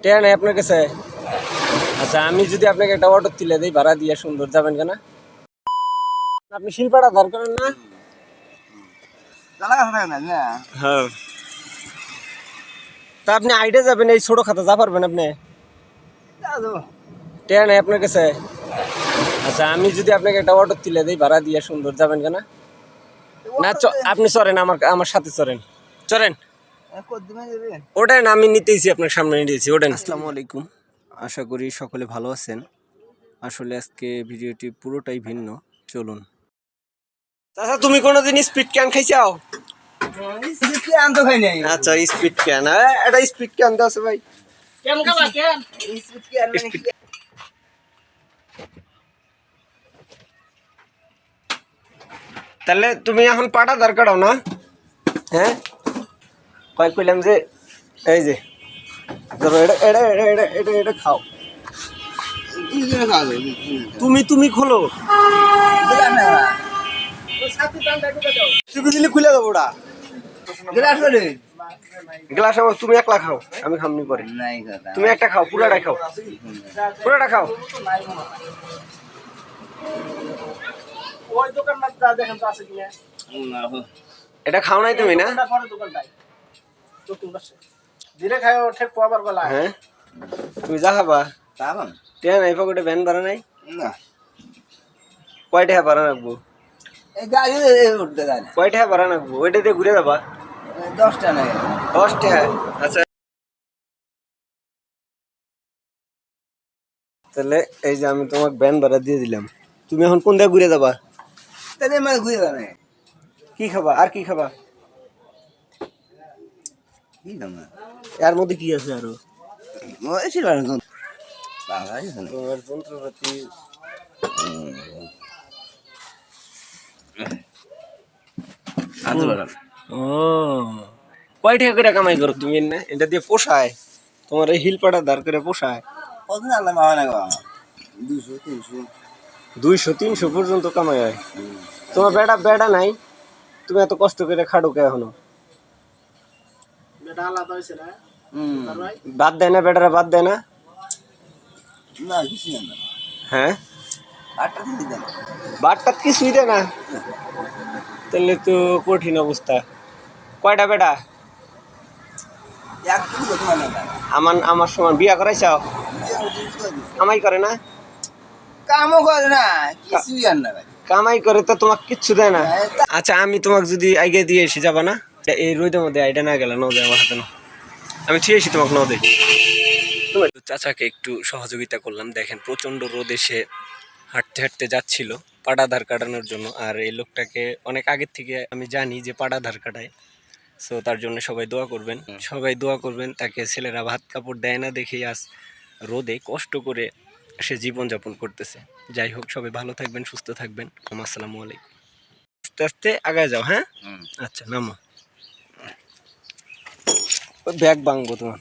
টেয়া নাই আপনার কাছে? আচ্ছা আমি যদি আপনাকে একটা অটো তুলে দিই ভাড়া দিয়ে সুন্দর যাবেন কেন? আপনি শিল্পাটা ধার করেন না? হ্যাঁ। তা আপনি আইডে যাবেন এই ছোট খাতা যা পারবেন আপনি? টেয়া নাই আপনার কাছে? আচ্ছা আমি যদি আপনাকে একটা অটো তুলে দিই ভাড়া দিয়ে সুন্দর যাবেন কেন? না আপনি চলেন আমার আমার সাথে চলেন চলেন ওটাই না আমি নিতেইছি আপনার সামনে নিয়েছি ওটাই আসসালামু আলাইকুম। আশা করি সকলে ভালো আছেন। আসলে আজকে ভিডিওটি পুরোটাই ভিন্ন। চলুন। চাচা তুমি কোনোদিন স্পিড ক্যান খাইছাও? আচ্ছা স্পিড ক্যান এটা স্পিড ক্যান দাও আছে ভাই। Speed can। তাহলে তুমি এখন পাটা দরকার না? হ্যাঁ? কয় কইলাম যে এই যে ধরো এটা এটা এটা এটা এটা এটা খাও। তুমি তুমি খোলো। তুমি দিলে খুলে দেবো ওটা। গ্লাস আমার তুমি একলা খাও আমি খামনি পরে। তুমি একটা খাও পুরাটা খাও। পুরাটা খাও। এটা খাও নাই তুমি না? পাবার গলা। হ্যাঁ? তুমি যা খাবা। টেয়া নাই পকেটে ভ্যান ভাড়া নাই? কয় টাকা ভাড়া রাখব? কয় টাকা ভাড়া রাখব? ওইটা দিয়ে ঘুরে যাবা? দশটা নাই। দশ টাকা আচ্ছা। তাহলে এই যে আমি তোমাকে ভ্যান ভাড়া দিয়ে দিলাম। তুমি এখন কোন দিকে ঘুরে যাবা? তাহলে মানে ঘুরে যাবে। কি খাবা? আর কি খাবা? এর মধ্যে কি আছে আরও? যন্ত্রপাতি। ও কয় টাকা করে কামাই করো তুমি না এটা দিয়ে পোষায়। তোমার এই হিল পাটা দাঁড় করে পোষায়। কত না আল্লাহ না দুশো তিনশো। দুইশো তিনশো পর্যন্ত কামাই হয়। তোমার বেড়া বেড়া নাই। তুমি এত কষ্ট করে খাটো কে এখনও? বেটা আলাদা হয়েছে না? হুম। বাদ দেয় না বেটারা বাদ দেয় না? না কিছু না। হ্যাঁ? বাটটা কিছুই দেয় না? তাহলে তো কঠিন অবস্থা। কয়টা বেটা? আমার আমার সমান বিয়া করাইছাও কামাই করে না? কামও করে না কিছুই আর না কামাই করে তো তোমাকে কিচ্ছু দেয় না। আচ্ছা আমি তোমাকে যদি আগে দিয়ে এসে যাবা না? এটা এই রোদের মধ্যে আইডা না গেলে নদে আমার হাতে না। আমি এসি তোমাকে নদে। চাচাকে একটু সহযোগিতা করলাম। দেখেন প্রচণ্ড রোদ এসে হাঁটতে হাঁটতে যাচ্ছিল পাড়া ধার কাটানোর জন্য। আর এই লোকটাকে অনেক আগের থেকে আমি জানি যে পাড়া ধার কাটায়। সো তার জন্য সবাই দোয়া করবেন। সবাই দোয়া করবেন তাকে ছেলেরা ভাত কাপড় দেয় না দেখেই আজ রোদে কষ্ট করে সে জীবনযাপন করতেছে। যাই হোক সবাই ভালো থাকবেন সুস্থ থাকবেন। আসসালামু আলাইকুম। আস্তে আস্তে আগায় যাও হ্যাঁ? আচ্ছা নামো। ব্যাগ ভাঙবো তোমার।